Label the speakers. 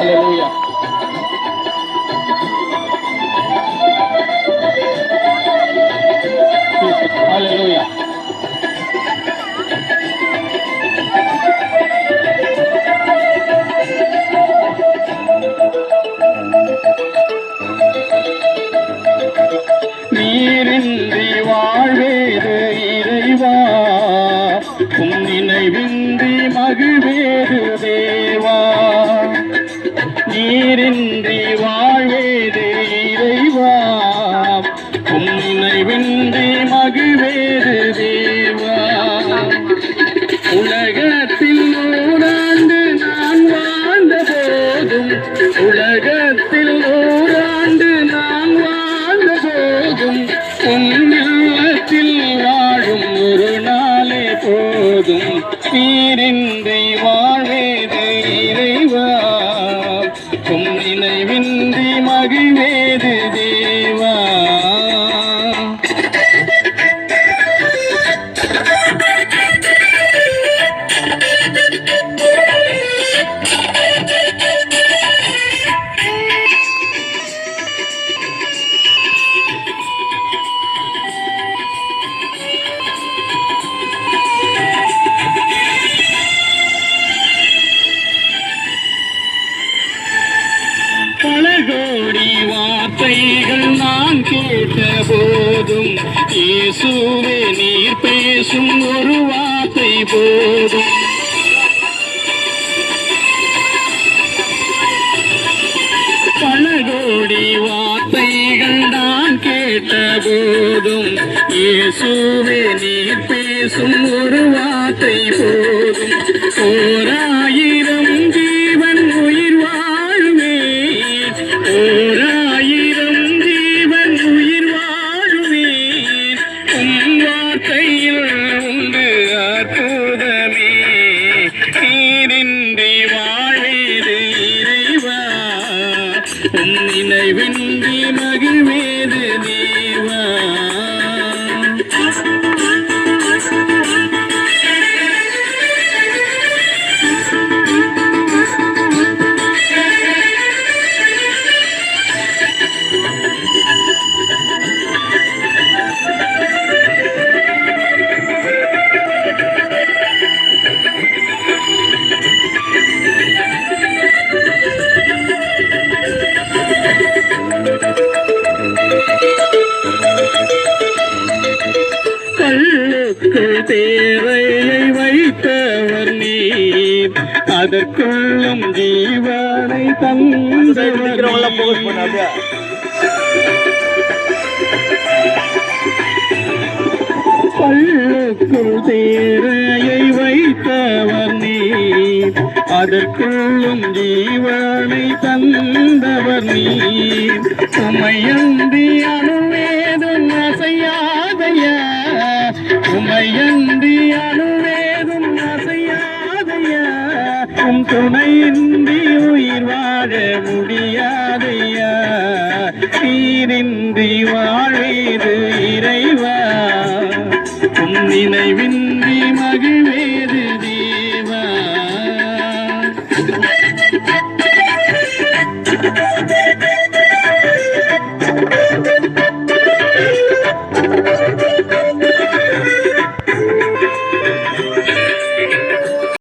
Speaker 1: Aleluya. Aleluya. நீரின்றி வாழ்வேது இறைவா உன் நினைவின் நீரின்றி வாழ்வேது இறைவா உன்னை நினைவின்றி மகிழ்வேது தேவா? உலகத்தில் நூறாண்டு நான் வாழ்ந்த போதும் உலகத்தில் நூறாண்டு நான் வாழ்ந்த போதும் உன் வாழும் ஒரு நாளே போதும். நீரின்றி நினைவின்றி மகிழ்வேது தேவா. பல கோடி வார்த்தைகள் நான் கேட்ட போதும் இயேசுவே நீர் பேசும் ஒரு வார்த்தை போதும். பல கோடி வார்த்தைகள் நான் கேட்ட போதும் இயேசுவே நீர் பேசும் ஒரு வார்த்தை போதும். ஓராயிரம் ஓராயிரம் ஜீவன் உயிர் வாழுவேன். உம் வார்த்தையில் உண்டு அற்புதமே. நீரின்றி வாழ்வேது இறைவா. உன் நினைவின்றி மகிழ்வேது தேவா தேரையை வைத்தவர் நீர். அதற்குள்ளும் ஜீவனை தந்தவர் கல்லுக்குள் தேரையை வைத்தவர் நீர். அதற்குள்ளும் ஜீவனை தந்தவர் நீர். உமையந்தி உமையன்றி அணுவேதும் அசையாதையா? உம் துணையின்றி உயிர் வாழ முடியாதையா? நீரின்றி வாழ்வேது இறைவா? உன் நினைவின்றி மகிழ்வேது தேவா? Thank you.